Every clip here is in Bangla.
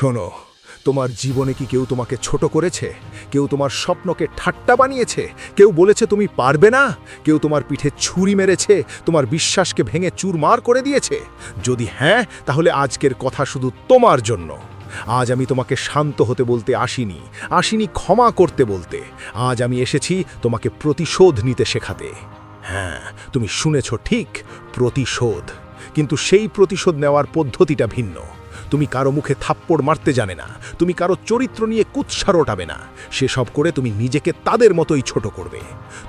শোনো, তোমার জীবনে কি কেউ তোমাকে ছোট করেছে? কেউ তোমার স্বপ্নকে ঠাট্টা বানিয়েছে? কেউ বলেছে তুমি পারবে না? কেউ তোমার পিঠে ছুরি মেরেছে? তোমার বিশ্বাসকে ভেঙে চুরমার করে দিয়েছে? যদি হ্যাঁ তাহলে আজকের কথা শুধু তোমার জন্য। আজ আমি তোমাকে শান্ত হতে বলতে আসিনি আসিনি ক্ষমা করতে বলতে। আজ আমি এসেছি তোমাকে প্রতিশোধ নিতে শেখাতে। হ্যাঁ তুমি শুনেছ ঠিক, প্রতিশোধ। কিন্তু সেই প্রতিশোধ নেওয়ার পদ্ধতিটা ভিন্ন। তুমি কারও মুখে থাপ্পড় মারতে জানে না। তুমি কারও চরিত্র নিয়ে কুৎসা রটাবে না। সেসব করে তুমি নিজেকে তাদের মতোই ছোট করবে।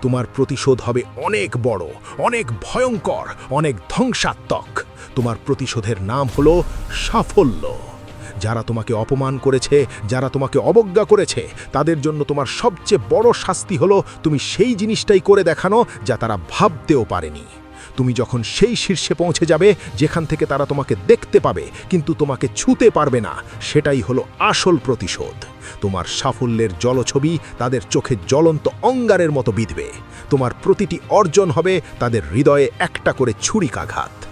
তোমার প্রতিশোধ হবে অনেক বড়, অনেক ভয়ঙ্কর, অনেক ধ্বংসাত্মক। তোমার প্রতিশোধের নাম হলো সাফল্য। যারা তোমাকে অপমান করেছে, যারা তোমাকে অবজ্ঞা করেছে, তাদের জন্য তোমার সবচেয়ে বড় শাস্তি হলো তুমি সেই জিনিসটাই করে দেখানো যা তারা ভাবতেও পারেনি। তুমি যখন সেই শীর্ষে পৌঁছে যাবে, যেখান থেকে তারা তোমাকে দেখতে পাবে, কিন্তু তোমাকে ছুতে পারবে না, সেটাই হলো আসল প্রতিশোধ। তোমার সাফল্যের জলছবি তাদের চোখে জ্বলন্ত অঙ্গারের মতো বিঁধবে। তোমার প্রতিটি অর্জন হবে তাদের হৃদয়ে একটা করে ছুরিকাঘাত।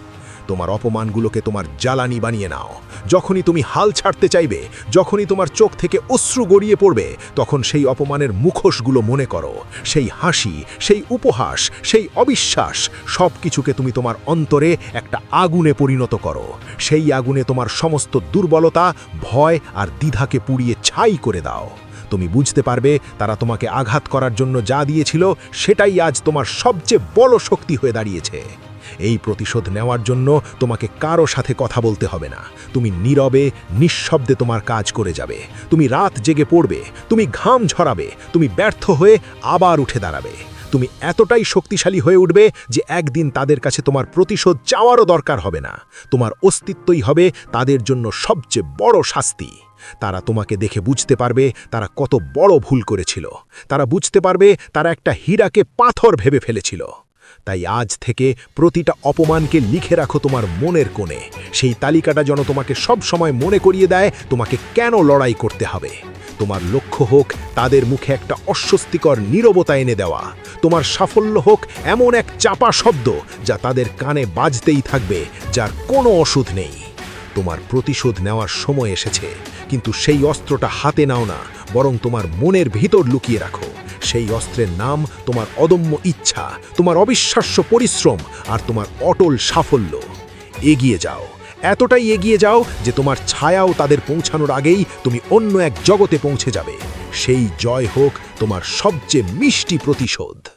তোমার অপমানগুলোকে তোমার জ্বালানি বানিয়ে নাও। যখনই তুমি হাল ছাড়তে চাইবে, যখনই তোমার চোখ থেকে অশ্রু গড়িয়ে পড়বে, তখন সেই অপমানের মুখোশগুলো মনে করো। সেই হাসি, সেই উপহাস, সেই অবিশ্বাস সব কিছুকে তুমি তোমার অন্তরে একটা আগুনে পরিণত করো। সেই আগুনে তোমার সমস্ত দুর্বলতা, ভয় আর দ্বিধাকে পুড়িয়ে ছাই করে দাও। তুমি বুঝতে পারবে, তারা তোমাকে আঘাত করার জন্য যা দিয়েছিল, সেটাই আজ তোমার সবচেয়ে বড় শক্তি হয়ে দাঁড়িয়েছে। এই প্রতিশোধ নেওয়ার জন্য তোমাকে কারও সাথে কথা বলতে হবে না। তুমি নীরবে, নিঃশব্দে তোমার কাজ করে যাবে। তুমি রাত জেগে পড়বে, তুমি ঘাম ঝরাবে, তুমি ব্যর্থ হয়ে আবার উঠে দাঁড়াবে। তুমি এতটাই শক্তিশালী হয়ে উঠবে যে একদিন তাদের কাছে তোমার প্রতিশোধ চাওয়ারও দরকার হবে না। তোমার অস্তিত্বই হবে তাদের জন্য সবচেয়ে বড় শাস্তি। তারা তোমাকে দেখে বুঝতে পারবে তারা কত বড় ভুল করেছিল। তারা বুঝতে পারবে তারা একটা হীরাকে পাথর ভেবে ফেলেছিল। তাই আজ থেকে প্রতিটা অপমানকে লিখে রাখো তোমার মনের কোণে। সেই তালিকাটা যেন তোমাকে সব সময় মনে করিয়ে দেয় তোমাকে কেন লড়াই করতে হবে। তোমার লক্ষ্য হোক তাদের মুখে একটা অস্বস্তিকর নীরবতা এনে দেওয়া। তোমার সাফল্য হোক এমন এক চাপা শব্দ যা তাদের কানে বাজতেই থাকবে, যার কোনো ওষুধ নেই। তোমার প্রতিশোধ নেওয়ার সময় এসেছে। কিন্তু সেই অস্ত্রটা হাতে নাও না, বরং তোমার মনের ভিতর লুকিয়ে রাখো। সেই অস্ত্রের নাম তোমার অদম্য ইচ্ছা, তোমার অবিশ্বাস্য পরিশ্রম আর তোমার অটল সাফল্য। এগিয়ে যাও। এতটাই এগিয়ে যাও যে তোমার ছায়াও তাদের পৌঁছানোর আগেই তুমি অন্য এক জগতে পৌঁছে যাবে। সেই জয় হোক তোমার সবচেয়ে মিষ্টি প্রতিশোধ।